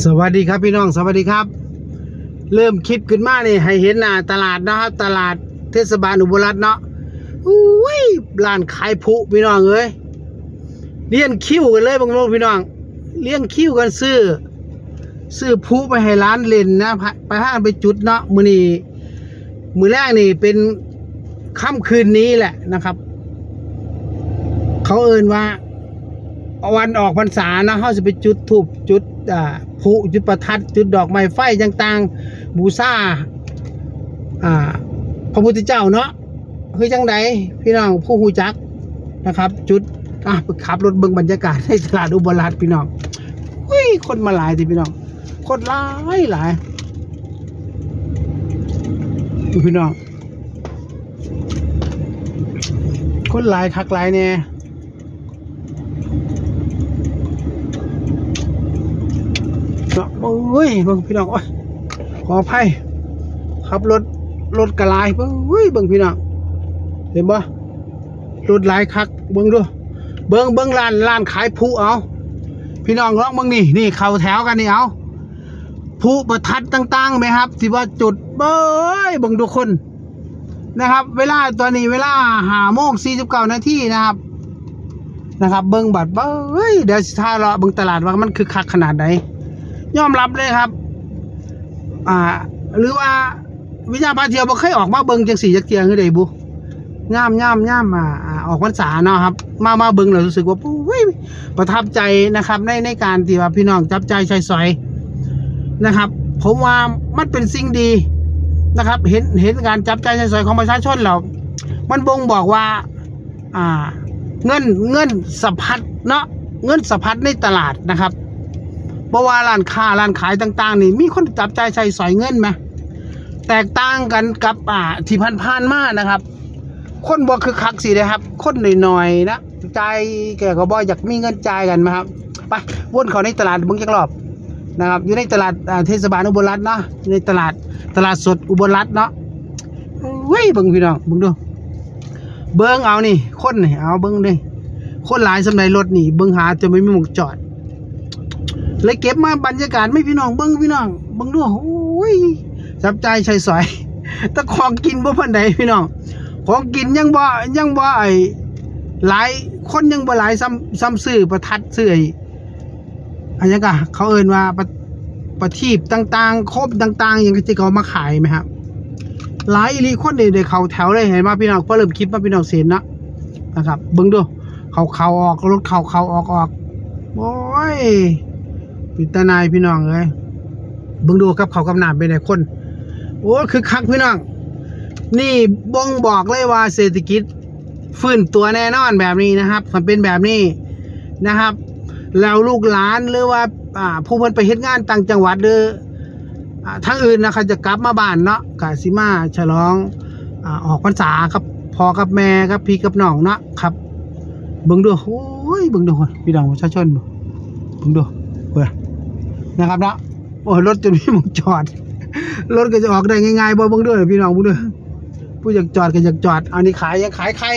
สวัสดีครับพี่น้องสวัสดีครับ เริ่มคลิปขึ้นมาเนี่ยให้เห็นหน้าตลาดนะครับ ตลาดเทศบาลอุบลรัตน์เนาะอุ้ยร้านขายผุพี่น้องเอ้ยเลี้ยงคิวกันเลยบางโลกพี่น้อง เลี้ยงคิวกันซื้อซื้อผุไปให้ร้านเล่นนะไปห้างไปจุดเนาะมือนี้มือแรกนี่เป็นค่ำคืนนี้แหละนะครับ เขาเอ่นว่า วันออกพรรษานะเขาจะไปจุดถูกจุดอ่าพลุจุดประทัด จุดดอกไม้ไฟต่างๆ บูชาอ่าพระพุทธเจ้าเนาะคือจังใดพี่น้องผู้หูจักนะครับ จุดอะขับรถเบิ่งบรรยากาศในตลาดอุบลรัตพี่น้องอุ้ยคนมาหลายทีพี่น้องคนหลายหลายดูพี่น้องคนหลายคักหลายเนี่ย เนาะโอ้ยเบิ่งพี่น้องโอ้ยขออภัยขับรถรถกระลายเบิ่งเฮ้ยเบิ่งพี่น้องเห็นบ่รถหลายคักเบิ่งดูเบิ่งเบิ่งร้านร้านขายผู้เอา พี่น้องลองเบิ่งนี่นี่เข้าแถวกันนี่เอาผู้ประทัดต่างๆไหมครับที่ว่าจุดเบ้ยเบิ่งทุกคนนะครับ เวลาตอนนี้เวลาหาโมงสี่สิบเก้านาทีนะครับนะครับ เบิ้งบัตรเบ้ยเดี๋ยวสิท่ารอเบิ้งตลาดว่ามันคือคักขนาดไหน ยอมรับเลยครับ อ่า หรือว่าวิญญาณพาเที่ยวบ่เคยออกมาเบิ่งจังสี่จักเที่ยคือใดบุย่ามย่ามย่ามอ่าออกพรรษาเนาะครับ มามาเบิ่งแล้วรู้สึกว่าอุ้ยประทับใจนะครับ ในในการที่ว่าพี่น้องจับใจใช้สอยนะครับ ผมว่ามันเป็นสิ่งดีนะครับ เห็นเห็นการจับใจใช้สอยของประชาชนแล้วมันบ่งบอกว่า อ่า เงินเงินสะพัดเนาะเงินสะพัดในตลาดนะครับ เพราะว่าร้านค้าร้านขายต่าง ๆ นี่มีคนจับใจใช้สอยเงินไหมแตกต่างกันกับอ่าที่ผ่านๆมานะครับ คนบ่คือคักสิเลยครับ คนหน่อยๆนะใจแกก็บ่อยากมีเงินจ่ายกันไหมครับ ไปวนเขาในตลาดบิ่งจักรอบนะครับ อยู่ในตลาดเทศบาลอุบลรัตน์เนาะอยู่ในตลาดตลาดสดอุบลรัตน์เนาะเว้ยเบิ่งพี่น้องเบิ่งดู เบิ่งเอานี่คนนี่เอาเบิ่งดิคนหลายสำหรับรถนี่เบิ่งหาจะไม่มีหมุกจอด เลยเก็บมาบรรยากาศไม่พี่น้องเบิ้งพี่น้องเบิ้งดูโอ้ยจับใจใช้สอยแต่ของกินบ่พันใดพี่น้องของกินยังบ่ยังบ่ไอหลายคนยังบ่หลายซ้ำซ้ำซื้อประทัดซื้อไอ้อันยังกะเขาเอ่นว่าประประทีปต่างๆ ครบต่าง ๆ อย่างที่เขามาขายไหมครับหลายอีหลีคนนี่ได้เขาแถวเลยเห็นมาพี่น้องพอเริ่มคลิปมาพี่น้องเสียนนะนะครับเบิ้งดูเขาเขาออกรถเขาเขาออกออกโอ้ย ปิตานายพี่น้องเลยบิ่งดูกับเขากับน้ำเป็นไงคน โอ้คือคักพี่น้อง นี่บ่งบอกเลยว่าเศรษฐกิจฟื้นตัวแน่นอนแบบนี้นะครับมันเป็นแบบนี้นะครับ แล้วลูกหลานหรือว่าผู้เพิ่นไปเฮ็ดงานต่างจังหวัดหรืออ่าทางอื่นนะครับจะกลับมาบ้านเนาะกาสิมาฉลองอออกพรรษาครับพอกับแม่ครับพี่กับน้องเนาะครับเบิ่งดูโอ้ยเบิ่งดูพี่น้องประชาชนเบิ่งดูเว้ย นะครับนะโอ้ยรถจนมีหมองจอด รถก็จะออกได้ง่ายๆบ่เบิ่งเด้วยพี่น้องบังเด้วยผู้อยากจอดก็อยากจอดอันนี้ขายยังขายไข่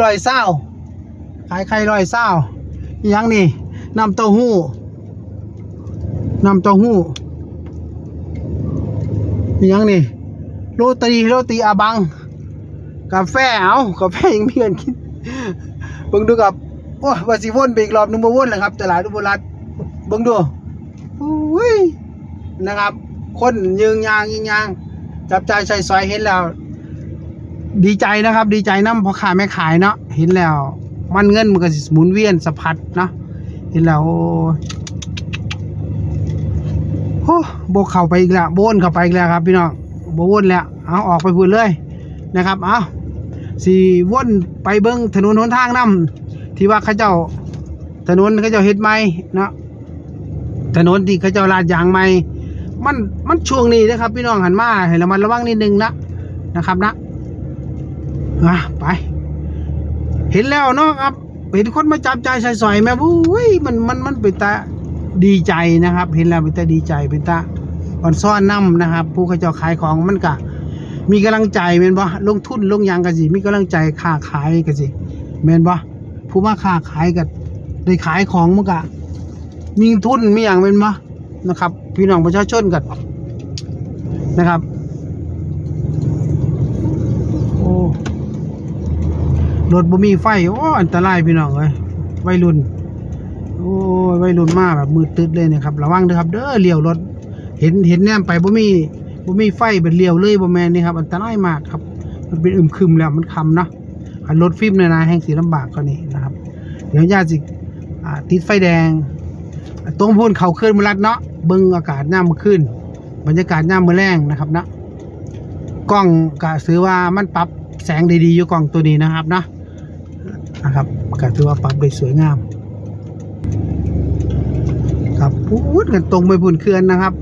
ร้อยเศร้าขายไข่ร้อยเศร้ายังนี่น้ำเต้าหู้น้ำเต้าหู้ยังนี่โรตีโรตีอาบัง กาแฟเอากาแฟยังมีเงินกินเบิ่งดูกับโอ้ยว่าสิวนไปอีกรอบนึงบ่วนแล้วครับ ตลาดอุบลรัตน์เบิ่งดู นะครับ คนยืงยางยิงยาง จับใจใส่ซอยเห็นแล้ว ดีใจนะครับ ดีใจน้ำพอขายไม่ขายเนาะเห็นแล้ว มันเงินมันก็สิหมุนเวียนสะพัดเนาะเห็นแล้วโอ้โหโบกเข้าไปอีกแล้วโบนเข้าไปอีกแล้วครับ พี่น้องโบวนแล้วเอาออกไปพูดเลยนะครับ เอาสี่วนไปเบิ้งถนนหนทางน้ำที่ว่าเขาเจ้าถนนเขาเจ้าเฮ็ดใหมเนาะ ถนนที่เขาเจ้าลาดยางใหม่มันมันช่วงนี้นะครับ พี่น้องหันมาให้ระมัดระวังนิดนึงนะนะครับนะอะไป เห็นแล้วเนาะครับเห็นคนมาจับใจใส่สอยแม่อุ้ยมันมันมันเป็นตาดีใจนะครับ เห็นแล้วเป็นตาดีใจเป็นตาอ่อนซ่อนน้ำนะครับ ผู้เขาเจ้าขายของมันกะมีกำลังใจแม่นบ่ลงทุนลงยางกันสิมีกำลังใจค้าขายกันสิแม่นบ่ผู้มาค้าขายกันได้ขายของมันก็ มีทุนมีอย่างเป็นมานะครับ พี่น้องประชาชนกันนะครับโอ้รถบ่มีไฟโอ้อันตรายพี่น้องเอ้ยวัยรุ่นโอ้วัยรุ่นมาแบบมืดตึ๊ดเลยนะครับระวังเด้อครับ เด้อเลี้ยวรถเห็นเห็นแนมไปบ่มีบ่มีไฟเป็นเลี้ยวเลยบ่แมนนี่ครับอันตรายมากครับ มันเป็นอึมครึมแล้วมันคำเนาะรถฟิล์มเนี่ยนะแห่งสีลำบากกว่านี้นะครับ เดี๋ยวญาติสิติดไฟแดง ตรงพูนเขาขึ้นมาลัดเนาะเบิ่งอากาศย่ามมื้อคืนบรรยากาศย่ามือแรงนะครับเนาะกล้องก็ซื้อว่ามันปรับแสงได้ดีอยู่กล้องตัวนี้นะครับเนาะนะครับก็ถือว่าปรับได้สวยงาม ครับพูดกันตรงไปพุ่นเคลื่อนนะครับ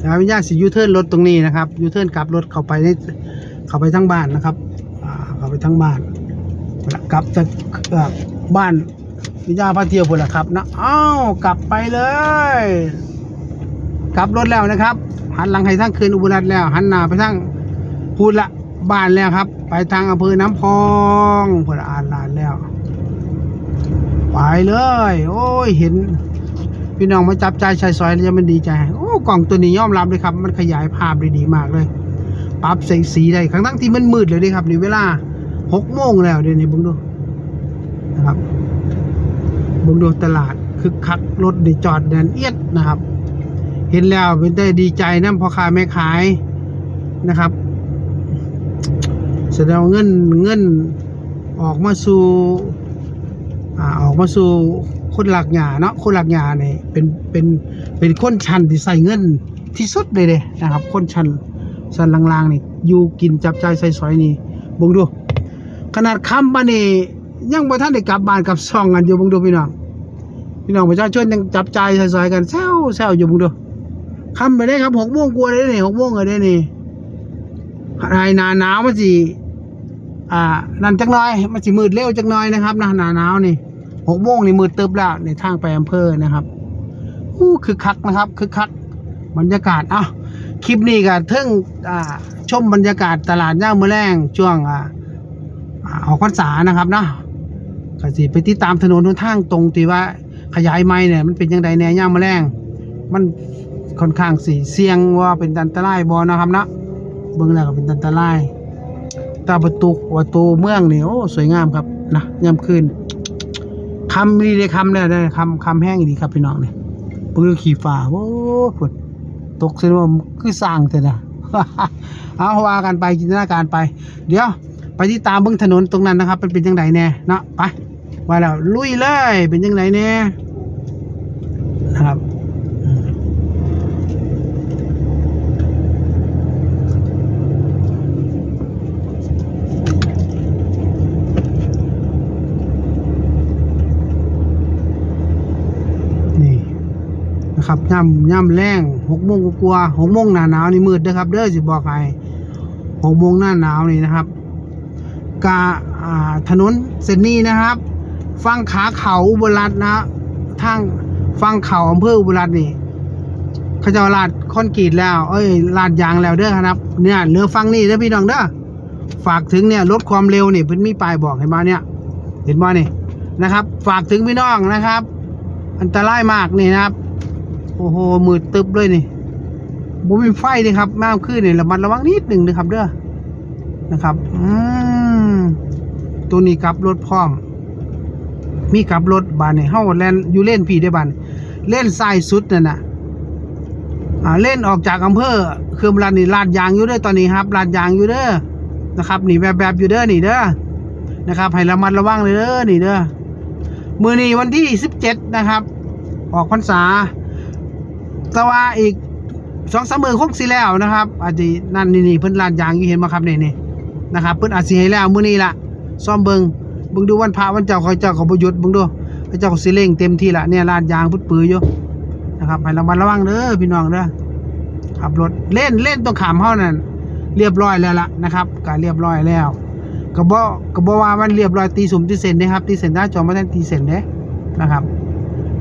แล้วญญาติสิยูเทิร์นรถตรงนี้นะครับยูเทิร์นกลับรถเข้าไปในเข้าไปทั้งบ้านนะครับเข้าไปทั้งบ้านกลับจากบ้าน วิญญาพาเที่ยวพุ่นละครับนะอ้าวกลับไปเลยกลับรถแล้วนะครับ หันหลังให้ทั้งคืนอุบลรัตแล้ว หันหน้าไปทั้งพูดละบ้านแล้วครับ ไปทางอำเภอน้ำพองพุ่นละอ่านลานแล้วไปเลย โอ้ยเห็น พี่น้องมาจับใจชายซอยแล้วมันดีใจ โอ้กล่องตัวนี้ยอมรับเลยครับ มันขยายภาพได้ดีมากเลยปรับแสงสีได้ครั้งทั้งที่มันมืดเลยด้ครับนี่เวลาหกโมงแล้วเดี๋ยวนี้บุงดูนะครับ เบุงดูตลาดคึกคักรถด้จอดแดนเอียดนะครับ เห็นแล้วเป็นได้ดีใจนะพ่อค้าแม่ขายนะครับแสดงเงินเงินออกมาสู่อ่าออกมาสู่คนหลักหยาเนาะคนหลักหยาเนี่ยเป็นเป็นเป็นคนชันที่ใส่เงินที่สุดเลยเด้นะครับ คนชันชันลางๆนี่อยู่กินจับใจใส่สอยนี่บงดู ขนาดคำมานี่ ยังบ่ทันได้กลับบ้านกลับซ่องกันอยู่บิ่งดูพี่น้องพี่น้องประชาชนยังจับใจายใส่สอยกันแซวแซวอยู่บิ่งดูคำไปได้ครับหกโมงกว่าเลยนี่หกโมงเลยนี่หายหนาหนาวมันสิอ่านั่นจักหน่อยมันสิมืดเร็วจักหน่อยนะครับนะหนาหนาวนี่หกโมงนี่มืดตึบแล้วในทางไปอำเภอนะครับอู้คือคักนะครับคือคักบรรยากาศอะคลิปนี้ก็เทิงอ่าชมบรรยากาศตลาดย่างมือแรงช่วงอ่าออกพรรษานะครับเนาะ ก็สิไปติดตามถนนหนทางตรงที่ว่าขยายไม้เนี่ยมันเป็นยังไงแน่ย่างมือแรงมันค่อนข้างสีเสี่ยงว่าเป็นอันตรายบอนะครับเนาะเบิ่งแล้วก็เป็นอันตรายตาประตูประตูเมืองนี่โอ้สวยงามครับนะยามคืนคำดีเลยคำเนี่ยได้คำคำแห้งดีครับพี่น้องเนี่ยปืนขี่ฟ้าโอ้ฝนตกเสียว่าคือสร้างแต่นะเอาว่ากันไปจินตนาการไป เดี๋ยว ไปที่ตามเบื้องถนนตรงนั้นนะครับมันเป็นยังไงแน่เนาะไป ว่าแล้วลุยเลยเป็นยังไงแน่นะครับนี่นะครับย่ำย่ำแรงหกโมงกว่าๆหกโมงหน้าหนาวนี่มืดเด้อครับ เด้อสิบอกให้หกโมงหน้าหนาวนี่นะครับ กาอ่าถนนเส้นนี้นะครับ ฟังขาเขาอุบลรัตน์นะทางฟังเขาอำเภออุบลรัตน์นี่เขาจะลาดคอนกรีตแล้ว เอ้ยลาดยางแล้วเด้อครับ เนี่ยเหลือฟังนี่เด้อพี่น้องเด้อฝากถึงเนี่ยลดความเร็วนี่เพิ่นมีป้ายบอกเห็นมาเนี่ย เห็นมานี่นะครับ ฝากถึงพี่น้องนะครับ อันตรายมากนี่นะครับโอ้โหมืดตึบเลยนี่บ่มีไฟเลยครับมากขึ้นนี่ระมัดระวังนิดหนึ่งนะครับเด้อนะครับ อืมตัวนี้กลับรถพร้อม มีกลับรถบานในเฮาแลนอยู่เล่นพี่ได้บานเล่นซ้ายสุดนั่นน่ะอ่าเล่นออกจากอำเภอเครืองรันนี่ลาดยางอยู่เด้อตอนนี้ครับลาดยางอยู่เด้อนะครับนี่แบบแบบอยู่เด้อนี่เด้อนะครับให้ระมัดระวังเลยเด้อนี่เด้อมือนี้วันที่สิบเจ็ดนะครับ ออกพรรษาต่ว่าอีกสองสามมือคงสิแล้วนะครับ อาจจะนั่นนี่นี่เพิ่นลาดยางอยู่เห็นมาครับนี่นี่นะครับเพิ่นอาจสิให้แล้วมือนี้ละซ่อมเบิง บิ่งดูวันพระวันเจ้าเขาเจ้าเขาบ่หยุดเบิ่งดูเขาเจ้าขาสิเร่งเต็มที่ละเนี่ยลาดยางพุดปืออยู่นะครับให้ระมัดระวังเด้อพี่น้องเด้อขับรถเล่นเล่นตรงขามเฮานั่นเรียบร้อยแล้วล่ะนะครับก็เรียบร้อยแล้วก็บ่ก็บ่ว่ามันเรียบร้อยตีสุ่มตีเส้นนะครับตีเส้นหน้าจอมบ่ทันตีเส้นเด้นะครับ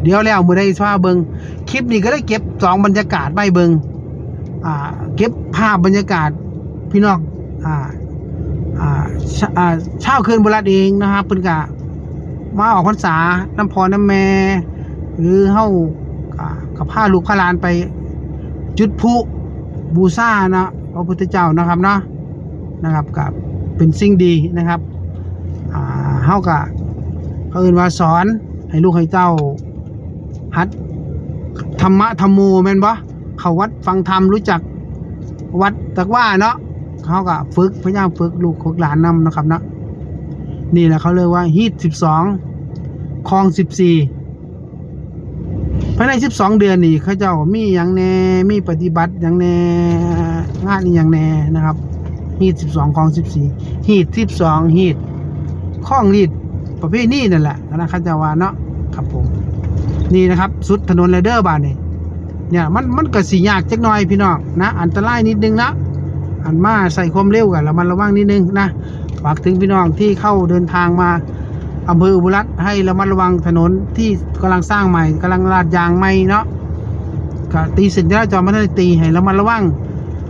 เดี๋ยวแล้วมือได้ฟ้าเบิงคลิปนี้ก็ได้เก็บสองบรรยากาศใบเบิงอ่าเก็บภาพบรรยากาศพี่น้องอ่า เช่าคืนบรัดเองนะครับเพิ่นกะมาออกพรรษาน้ำพรน้ำแม่ หรือเฮาอ่ากับพาลูกพาหลานไป จุดพุบูชานะพระพุทธเจ้านะครับเนาะนะครับกับเป็นสิ่งดีนะครับเฮากะเขาเอื่นว่าสอนให้ลูกให้เจ้าหัดธรรมะธรรมโมแม่นบ่เขาวัดฟังธรรมรู้จักวัดตักว่าเนาะ เขาก็ฝึกพยายามฝึกลูกของหลานนำนะครับเนาะนี่แหละเขาเรียกว่าฮีทสิบสองคลองสิบสี่ภายใน12เดือนนี่เขาเจ้ามีอย่างแน่มีปฏิบัติอย่างแน่งานอีอย่างแน่นะครับฮีด12ของ14ฮีด12ฮีดข้องฮีดประเภทนี้นั่นแหละนะเขาจะว่าเนาะครับผมนี่นะครับสุดถนนไรเดอร์บานนี่เนี่ยมันมันก็สิยากจักหน่อยพี่น้องนะ อันตรายนิดนึงนะ อันมาใส่ความเร็วกันแล้วมันระวังนิดนึงนะฝากถึงพี่น้องที่เข้าเดินทางมาอำเภออุบลรัตให้ระมัดระวังถนนที่กำลังสร้างใหม่กำลังลาดยางใหม่เนาะก็ตีส้นจราจรม่ได้ตีให้ระมัดระวัง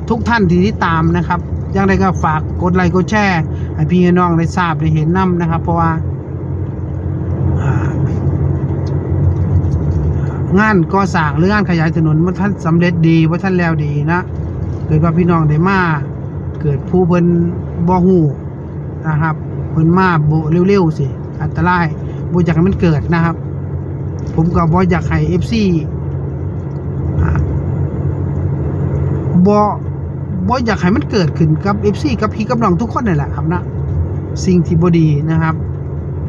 ทุกท่านที่ติดตามนะครับยังไงก็ฝากกดไลค์กดแชร์ให้พี่น้องได้ทราบได้เห็นนํนะครับ เพราะว่างานก่อสร้างหรืองานขยายถนนว่าท่านสำเร็จดีว่าท่านแล้วดีนะ กิดว่าพี่น้องได้มาเกิดผู้เพิ่นบ่ฮู้นะครับเพิ่นมาโบเร็วๆสิอันตรายบ่อยากให้มันเกิดนะครับ ผมก็บ่อยากให้ FC อ่าบ่บ่อยากให้มันเกิดขึ้นกับ FC กับพี่กับน้องทุกคนนั่นแหละครับนะสิ่งที่บ่ดีนะครับ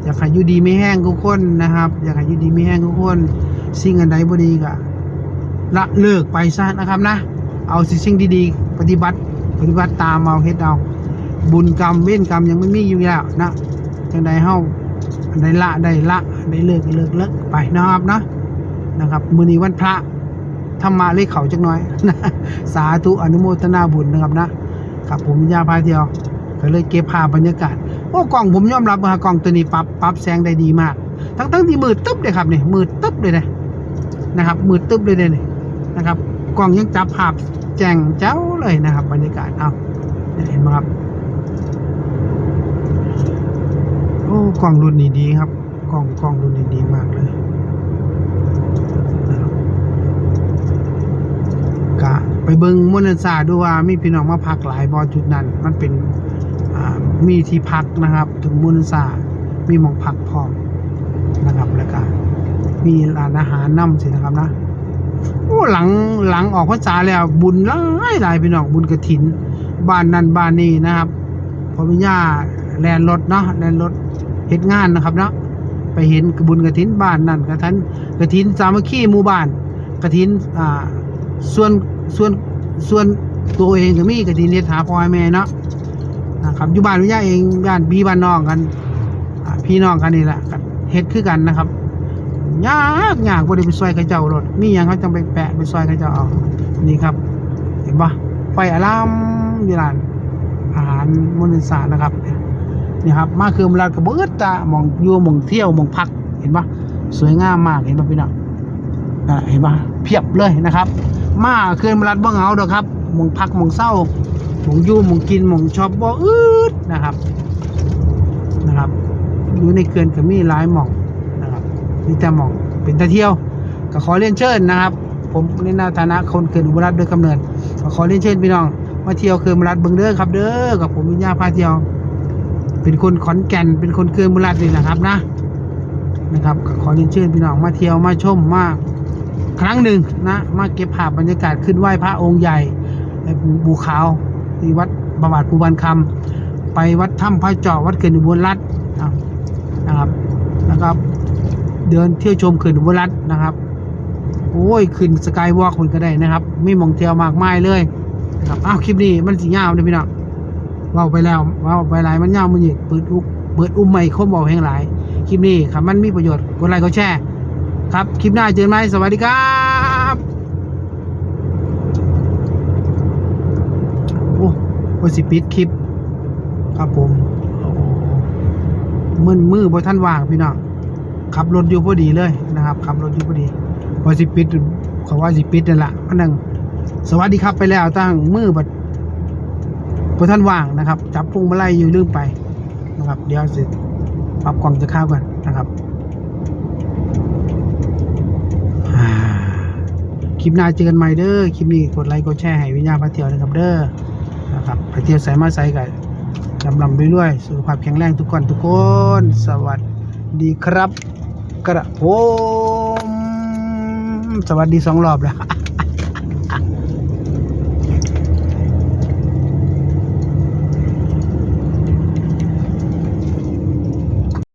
อยากให้อยู่ดีไม่แห้งทุกคนนะครับ อยากให้อยู่ดีไม่แห้งทุกคน สิ่งอันใดบ่ดีก็ละเลิกไปซะนะครับนะ เอาสิ่งดีๆ ปฏิบัติ ปฏิบัติตามเอาเฮ็ดเอา บุญกรรมเว้นกรรมยังไม่มีอยู่แล้วนะจังใดเฮาอันใดละได้ละอันใดเลิกเลิกเลิกไปนะครับนะนะครับมื้อนี้วันพระธรรมะเลขเขาจักหน่อยนะสาธุอนุโมทนาบุญนะครับนะครับผมยาพาเที่ยวก็เลยเก็บภาพบรรยากาศโอ้กล้องผมยอมรับว่ากล้องตัวนี้ปรับปรับแสงได้ดีมาก ทั้งทั้งที่มืดตึ๊บเลยครับนี่มืดตึ๊บเลยนะนะครับมืดตึ๊บเลยเนี่ยนะครับ กล้องยังจับภาพแจ้งเจ้าเลยนะครับบรรยากาศเอาเห็นไหมครับ โอ้กล้องรุ่นนี้ดีครับกล้องกล้องรุ่นนี้ดีมากเลยกะไปเบิงมวนันซาดูว่ามีพี่น้องมาพักหลายบอจุดนั้น มันเป็นมีที่พักนะครับ ถึงมวนันซามีมองพักพร้อมนะครับแล้วก็มีร้านอาหารน้ำสินะครับนะ โอ้หลังหลังออกพรรษาแล้ว บุญหลายหลายพี่น้องบุญกระถิน บ้านนั้นบ้านนี้นะครับพอมีญาแลนรถเนาะแลนรถเฮ็ดงานนะครับเนาะไปเห็นบุญกระถินบ้านนั่นกระทันกระถินสามัคคีหมู่บ้านกระถินอ่าส่วนส่วนส่วนตัวเองก็มีกระถินเฮ็ดหาพ่อแม่เนาะนะครับอยู่บ้านวิญาเองบ้านพี่บ้านน้องกันพี่น้องกันนี่แหละเฮ็ดคือกันนะครับ ยากยากบ่ได้ไปซอยเขาเจ้ารถมีหยังเขาจังไปแปะไปซอยเขาเจ้าเอานี่ครับ เห็นปะไฟอารามอยู่ร้านอาหารมนิสานะครับนี่ครับมาคือมรัดกระเบิดตามองยู่มองเที่ยวมองพักเห็นปะสวยงามมากเห็นปะพี่น้องอ่าเห็นปะเพียบเลยนะครับ มาคือมรัดบ่เหงาเด้อครับมองพักมองเศร้ามองยู่มองกินมองชอบบ่อืดนะครับนะครับอยู่ในเขื่อนก็มีหลายหม่อง มีแต่หมองเป็นตะเที่ยวก็ขอเรียนเชิญนะครับ ผมในฐานะคนเกิดอุบลรัตน์โดยกำเนิดก็ขอเรียนเชิญพี่น้องมาเที่ยวเขื่อนอุบลรัตเบิงเด้อครับเด้อกับผมวิญญาพาเที่ยว เป็นคนขอนแก่นเป็นคนเขื่อนอุบลรัตนี่นะครับนะนะครับก็ขอเรียนเชิญพี่น้องมาเที่ยวมาชมมาครั้งหนึ่งนะมาเก็บภาพบรรยากาศขึ้นไหว้พระองค์ใหญ่ในบูขาวที่วัดประวัติภูบานคำไปวัดถ้ำพระเจาะวัดเขื่อนอุบลรัตน์นะครับนะครับ เดินเที่ยวชมเขื่อนอุบลรัตน์นะครับ โอ้ยขึ้นสกายวอล์กคนก็ได้นะครับ ไม่มองเที่ยวมากมายเลยนะครับอ้าวคลิปนี้มันสียาวเลยพี่น้องเว่าไปแล้วเว่าไปหลายมันยาวมันหยิดเปิดอุเปิดอุ้มใหม่คมบอกแห่งหลาย คลิปนี้ครับมันมีประโยชน์กดไลค์กดแชร์ครับคลิปหน้าเจอกันไหมสวัสดีครับโอ้วันสิปิดคลิป ครับผมมือมือบท่านว่างพี่น้อง ขับรถอยู่พอดีเลยนะครับขับรถอยู่พอดีพอสิปิดเขาว่าสิปิดนั่นแหละพนังสวัสดีครับไปแล้วตั้งมือบัดพระท่านว่างนะครับ จับพุ่งมาไล่อยู่ลืมไปนะครับ เดี๋ยวสิปรับกล่องจะข้าวกันนะครับคลิปหน้าเจอกันใหม่เด้อคลิปนี้กดไลค์กดแชร์ให้วิญญาณพระเที่ยวนะครับเด้อนะครับพระเที่ยวใส่มาใส่กันลำลำเรื่อยๆสุขภาพแข็งแรงทุกคนทุกคน สวัสดีครับ กระโอมสวัสดีสองรอบแล้ว